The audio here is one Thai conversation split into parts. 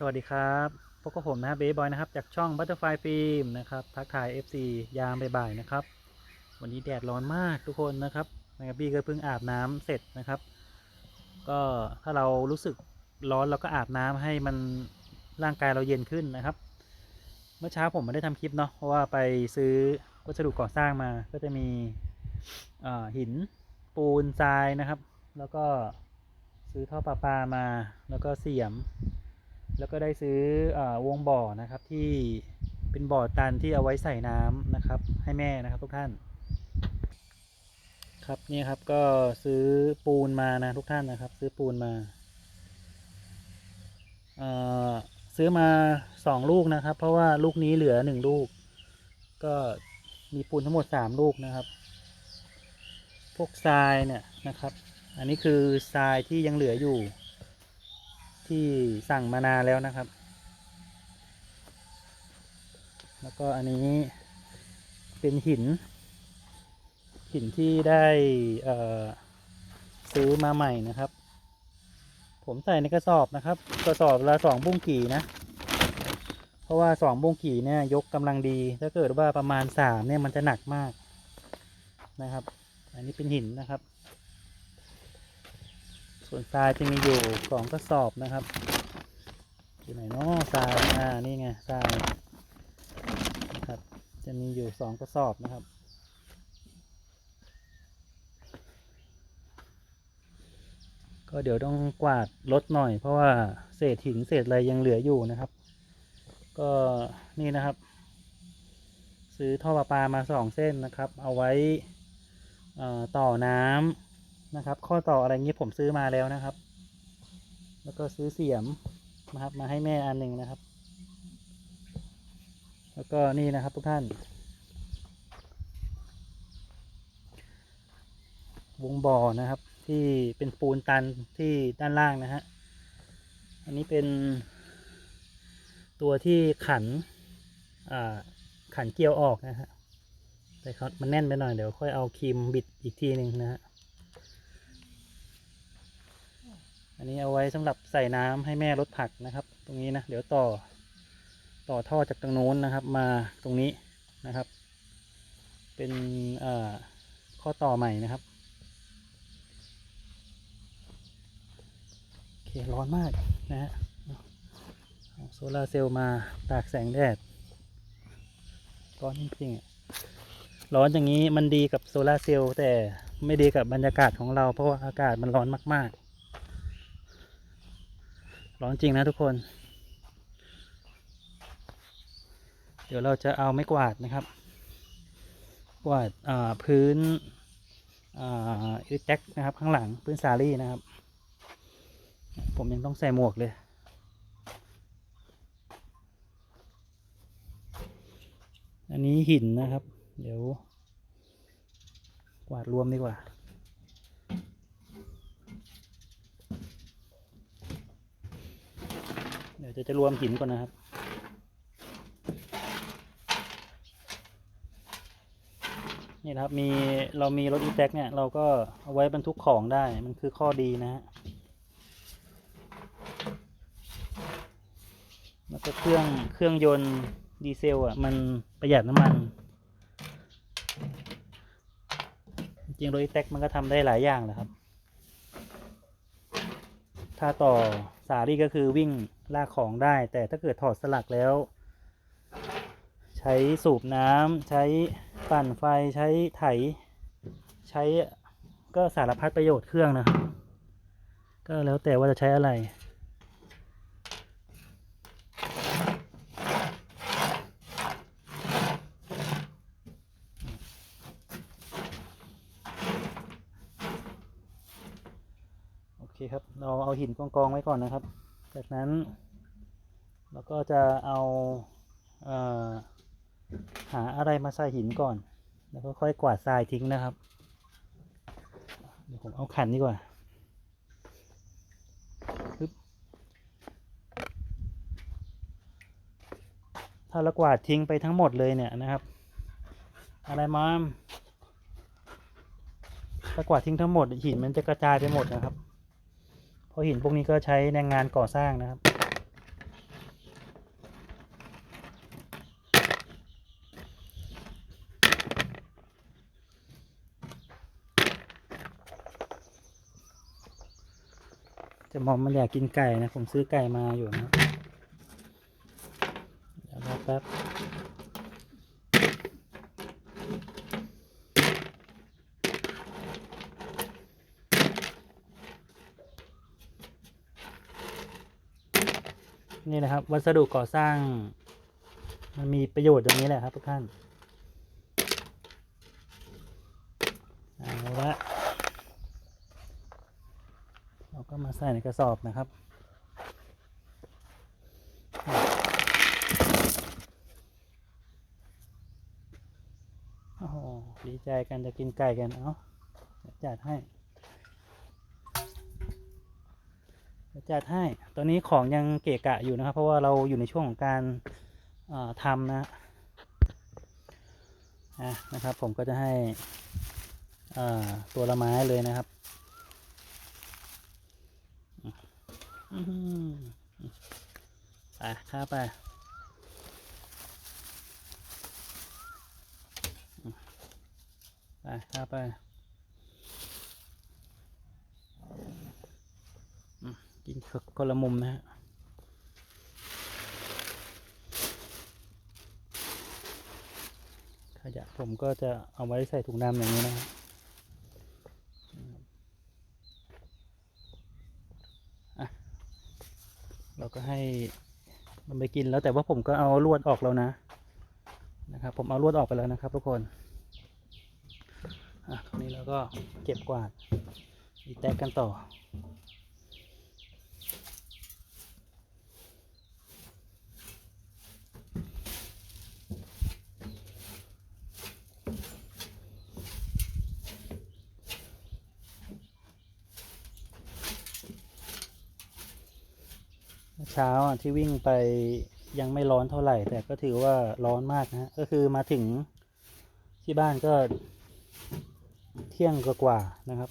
สวัสดีครับพบกับผมนะครับเบย์บอยนะครับ จากช่อง Butterfly Film นะครับ ทักทาย FC ยามบ่ายๆนะครับ วันนี้แดดร้อนมากทุกคนนะครับนะครับพี่ก็เพิ่งอาบน้ำเสร็จนะครับ ก็ถ้าเรารู้สึกร้อนเราก็อาบน้ำให้มันร่างกายเราเย็นขึ้นนะครับ เมื่อเช้าผมไม่ได้ทำคลิปเนาะเพราะว่าไปซื้อวัสดุก่อสร้างมาก็จะมีหินปูนทรายนะครับ แล้วก็ซื้อท่อประปามาแล้วก็เสียม แล้วก็ได้ซื้ออวงบ่อนะครับที่เป็นบ่อตันที่เอาไว้ใส่น้ำนะครับ ให้แม่นะครับทุกท่าน ครับนี่ครับก็ซื้อปูนมานะทุกท่านนะครับ ซื้อปูนมาเออซื้อมาสองลูกนะครับ เพราะว่าลูกนี้เหลือหนึ่งลูก ก็มีปูนทั้งหมดสามลูกนะครับ พวกทรายเนี่ยนะครับ อันนี้คือทรายที่ยังเหลืออยู่ ที่สั่งมานานแล้วนะครับ แล้วก็อันนี้เป็นหิน หินที่ได้ซื้อมาใหม่นะครับ ผมใส่ในกระสอบนะครับ กระสอบละสองบุ้งกี่นะ เพราะว่าสองบุ้งกี่เนี่ยยกกำลังดี ถ้าเกิดว่าประมาณสามเนี่ยมันจะหนักมากนะครับ อันนี้เป็นหินนะครับ ส่วนทรายจะมีอยู่สองกระสอบนะครับอยู่ไหนเนาะทรายอ่านี่ไงทรายนะครับ จะมีอยู่สองกระสอบนะครับก็เดี๋ยวต้องกวาดรถหน่อย เพราะว่าเศษหินเศษอะไรยังเหลืออยู่นะครับ ก็นี่นะครับ ซื้อท่อประปามาสองเส้นนะครับ เอาไว้ต่อน้ำ นะครับ ข้อต่ออะไรเงี้ยผมซื้อมาแล้วนะครับ แล้วก็ซื้อเสียมนะครับ มาให้แม่อันหนึ่งนะครับ แล้วก็นี่นะครับทุกท่าน วงบ่อนะครับ ที่เป็นปูนตันที่ด้านล่างนะฮะ อันนี้เป็นตัวที่ขันอ่าขันเกลียวออกนะฮะแต่เขามันแน่นไปหน่อยเดี๋ยวค่อยเอาครีมบิดอีกทีหนึ่งนะฮะ อันนี้เอาไว้สำหรับใส่น้ำให้แม่รดผักนะครับ ตรงนี้นะ เดี๋ยวต่อ ต่อท่อจากตรงโน้นนะครับ มาตรงนี้นะครับ เป็นข้อต่อใหม่นะครับโอเคร้อนมากนะฮะโซลาร์เซลล์มาตากแสงแดด ร้อนจริงๆอะร้อนอย่างนี้มันดีกับโซลาร์เซลล์แต่ไม่ดีกับบรรยากาศของเราเพราะว่าอากาศมันร้อนมาก ๆ ร้อนจริงนะทุกคน เดี๋ยวเราจะเอาไม้กวาดนะครับ กวาดาพื้นอิแจ็คนะครับ ข้างหลังพื้นสาลี่นะครับ ผมยังต้องใส่หมวกเลยอันนี้หินนะครับ เดี๋ยว กวาดรวมดีกว่า เดี๋ยวจะจะรวมหินก่อนนะครับ นี่นะครับมีเรามีรถอีแท็กเนี่ย เราก็เอาไว้บรรทุกของได้มันคือข้อดีนะฮะแล้วก็เครื่องเครื่องยนต์ดีเซลอะ มันประหยัดน้ำมัน จริงรถอีแท็กมันก็ทำได้หลายอย่างแหละครับ ถ้าต่อ สาลี่ก็คือวิ่งลากของได้ แต่ถ้าเกิดถอดสลักแล้ว ใช้สูบน้ำใช้ปั่นไฟใช้ไถ ใช้ก็สารพัดประโยชน์เครื่องนะครับก็แล้วแต่ว่าจะใช้อะไร โอเคครับ เราเอา หินกองกองไว้ก่อนนะครับ จากนั้นเราก็จะเอาเอ่อหาอะไรมาใส่หินก่อน แล้วก็ค่อยกวาดทรายทิ้งนะครับ เดี๋ยวผมเอาขันดีกว่าถ้าเรากวาดทิ้งไปทั้งหมดเลยเนี่ยนะครับ อะไรมามถ้ากวาดทิ้งทั้งหมดหินมันจะกระจายไปหมดนะครับ ราะหินพวกนี้ก็ใช้ในงานก่อสร้างนะครับ จะมองมันอยากกินไก่นะ ผมซื้อไก่มาอยู่นะเดี๋ยวแป๊บ นี่นะครับ วัสดุก่อสร้าง มันมีประโยชน์อย่างนี้แหละครับทุกท่านเอาละเราก็มาใส่ในกระสอบนะครับโอ้โหดีใจกันจะกินไก่กัน เอาจัดให้เดี๋ยว จัดให้ตอนนี้ของยังเกะกะอยู่นะครับ เพราะว่าเราอยู่ในช่วงของการทำนะนะครับ ผมก็จะให้ตัวละไม้เลยนะครับไปข้าไปไปข้าไปอืม กินคนละมุมนะฮะขยะผมก็จะเอาไว้ใส่ถุงดำอย่างนี้นะครับอะเราก็ให้มันไปกินแล้วแต่ว่าผมก็เอาลวดออกแล้วนะนะครับ ผมเอาลวดออกไปแล้วนะครับ ทุกคนอะนี้เราก็เก็บกวาดอีแตกกันต่อ เช้าที่วิ่งไปยังไม่ร้อนเท่าไหร่ แต่ก็ถือว่าร้อนมากนะฮะก็คือมาถึงที่บ้านก็เที่ยงกว่าๆนะครับ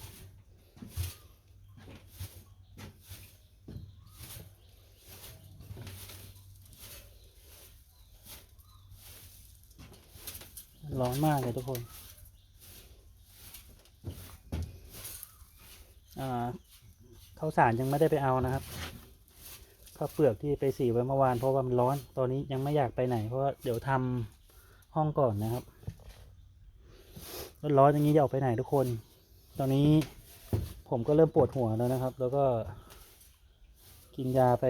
ร้อนมากเลยทุกคนอ่าข้าวสารยังไม่ได้ไปเอานะครับ ข้าวเปลือกที่ไปสีไว้เมื่อวานเพราะว่ามันร้อน ตอนนี้ยังไม่อยากไปไหน เพราะว่าเดี๋ยวทำห้องก่อนนะครับร้อนอย่างนี้จะออกไปไหนทุกคน ตอนนี้ผมก็เริ่มปวดหัวแล้วนะครับ แล้วก็กินยาไป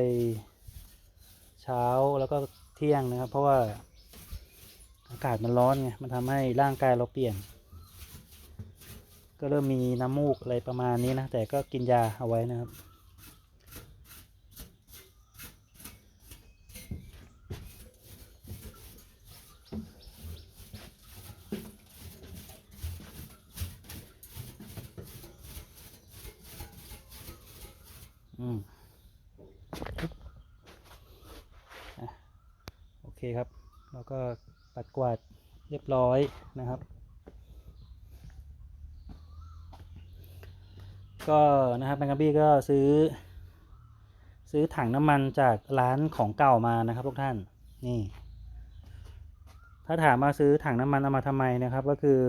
เช้าแล้วก็เที่ยงนะครับ เพราะว่าอากาศมันร้อนไง มันทำให้ร่างกายเราเปลี่ยน ก็เริ่มมีน้ำมูกอะไรประมาณนี้นะ แต่ก็กินยาเอาไว้นะครับ อืมโอเคครับ แล้วก็ปัดกวาดเรียบร้อยนะครับ ก็นะครับแบงกบี้ก็ซื้อ ซื้อถังน้ำมันจากร้านของเก่ามานะครับทุกท่านนี่ ถ้าถามมาซื้อถังน้ำมันเอามาทำไมนะครับ ก็คือ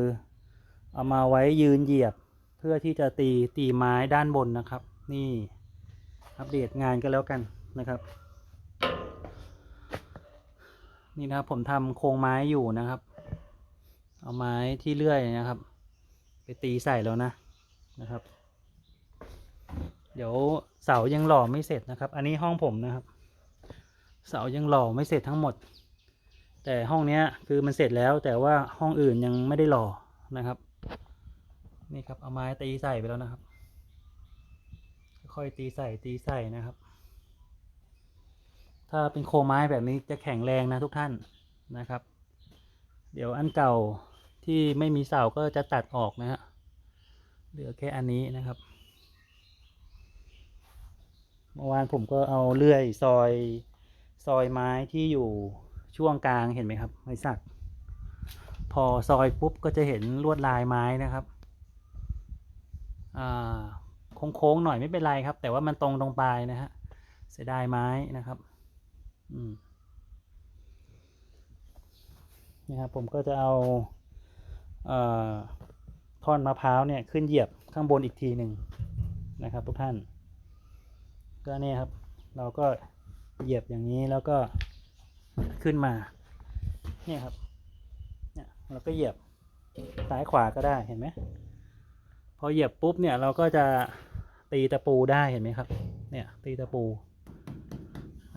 เอามาไว้ยืนเหยียบเพื่อที่จะตีตีไม้ด้านบนนะครับ นี่ อัปเดตงานก็แล้วกันนะครับ นี่นะครับผมทำโครงไม้อยู่นะครับ เอาไม้ที่เลื่อยนะครับ ไปตีใส่แล้วนะนะครับ เดี๋ยวเสายังหล่อไม่เสร็จนะครับ อันนี้ห้องผมนะครับ เสายังหล่อไม่เสร็จทั้งหมด แต่ห้องเนี้ยคือมันเสร็จแล้ว แต่ว่าห้องอื่นยังไม่ได้หล่อนะครับ นี่ครับเอาไม้ตีใส่ไปแล้วนะครับ ค่อยตีใส่ตีใส่นะครับ ถ้าเป็นโคไม้แบบนี้จะแข็งแรงนะทุกท่านนะครับ เดี๋ยวอันเก่าที่ไม่มีเสาก็จะตัดออกนะฮะเหลือแค่อันนี้นะครับเมื่อวานผมก็เอาเลื่อยซอยซอยไม้ที่อยู่ช่วงกลางเห็นไหมครับไม้สัก พอซอยปุ๊บก็จะเห็นลวดลายไม้นะครับอ่า โค้งๆหน่อยไม่เป็นไรครับ แต่ว่ามันตรงตรงปลายนะฮะเสียดายไม้นะครับอืมนี่ครับผมก็จะเอาเอ่อท่อนมะพร้าวเนี่ยขึ้นเหยียบข้างบนอีกทีหนึ่งนะครับ ทุกท่าน ก็เนี่ยครับ เราก็เหยียบอย่างนี้แล้วก็ขึ้นมาเนี่ยครับเนี่ยเราก็เหยียบซ้ายขวาก็ได้เห็นไหมพอเหยียบปุ๊บเนี่ยเราก็จะ ตีตะปูได้เห็นไหมครับ เนี่ยตีตะปู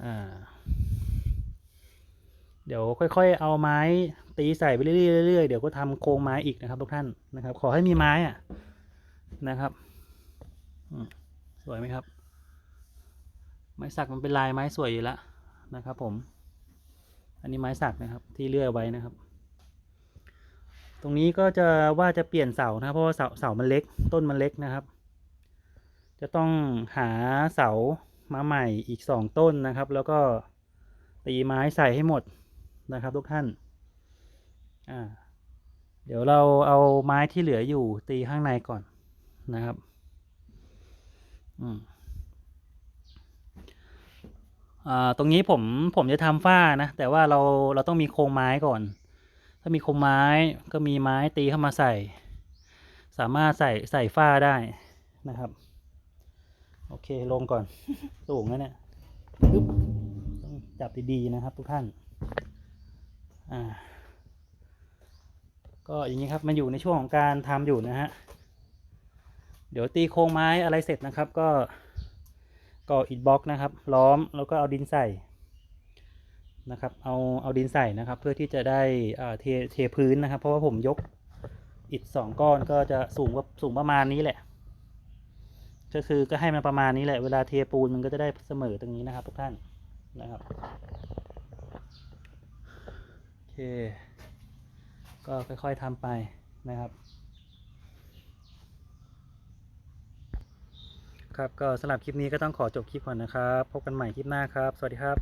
อ่า เดี๋ยวค่อยๆ เอาไม้ตีใส่ไปเรื่อยๆเดี๋ยวก็ทำโครงไม้อีกนะครับ ทุกท่านนะครับ ขอให้มีไม้อะนะครับสวยไหมครับ ไม้สักมันเป็นลายไม้สวยอยู่แล้วนะครับ ผม อันนี้ไม้สักนะครับ ที่เลื่อยไว้นะครับตรงนี้ก็จะว่าจะเปลี่ยนเสานะครับเพราะว่าเสาเสามันเล็กต้นมันเล็กนะครับ จะต้องหาเสามาใหม่อีกสองต้นนะครับ แล้วก็ตีไม้ใส่ให้หมดนะครับ ทุกท่านอ่าเดี๋ยวเราเอาไม้ที่เหลืออยู่ตีข้างในก่อนนะครับอืมอ่าตรงนี้ผมผมจะทำฝ้านะแต่ว่าเราเราต้องมีโครงไม้ก่อน ถ้ามีโครงไม้ก็มีไม้ตีเข้ามาใส่ สามารถใส่ใส่ฝ้าได้นะครับ โอเคลงก่อน สูงนะเนี่ยปึ๊บต้องจับดีๆนะครับทุกท่าน อ่า ก็อย่างนี้ครับมันอยู่ในช่วงของการทำอยู่นะฮะ เดี๋ยวตีโครงไม้อะไรเสร็จนะครับ ก็ก่ออิฐบล็อกนะครับ ล้อมแล้วก็เอาดินใส่นะครับ เอาเอาดินใส่นะครับ เพื่อที่จะได้อ่าเทเทพื้นนะครับ เพราะว่าผมยกอิฐสองก้อนก็จะสูงว่าสูงประมาณนี้แหละ ก็คือก็ให้มันประมาณนี้แหละเวลาเทปูนมันก็จะได้เสมอตรงนี้นะครับ ทุกท่านนะครับโอเค ก็ค่อยๆทำไปนะครับครับก็สำหรับคลิปนี้ก็ต้องขอจบคลิปก่อนนะครับ พบกันใหม่คลิปหน้าครับ สวัสดีครับ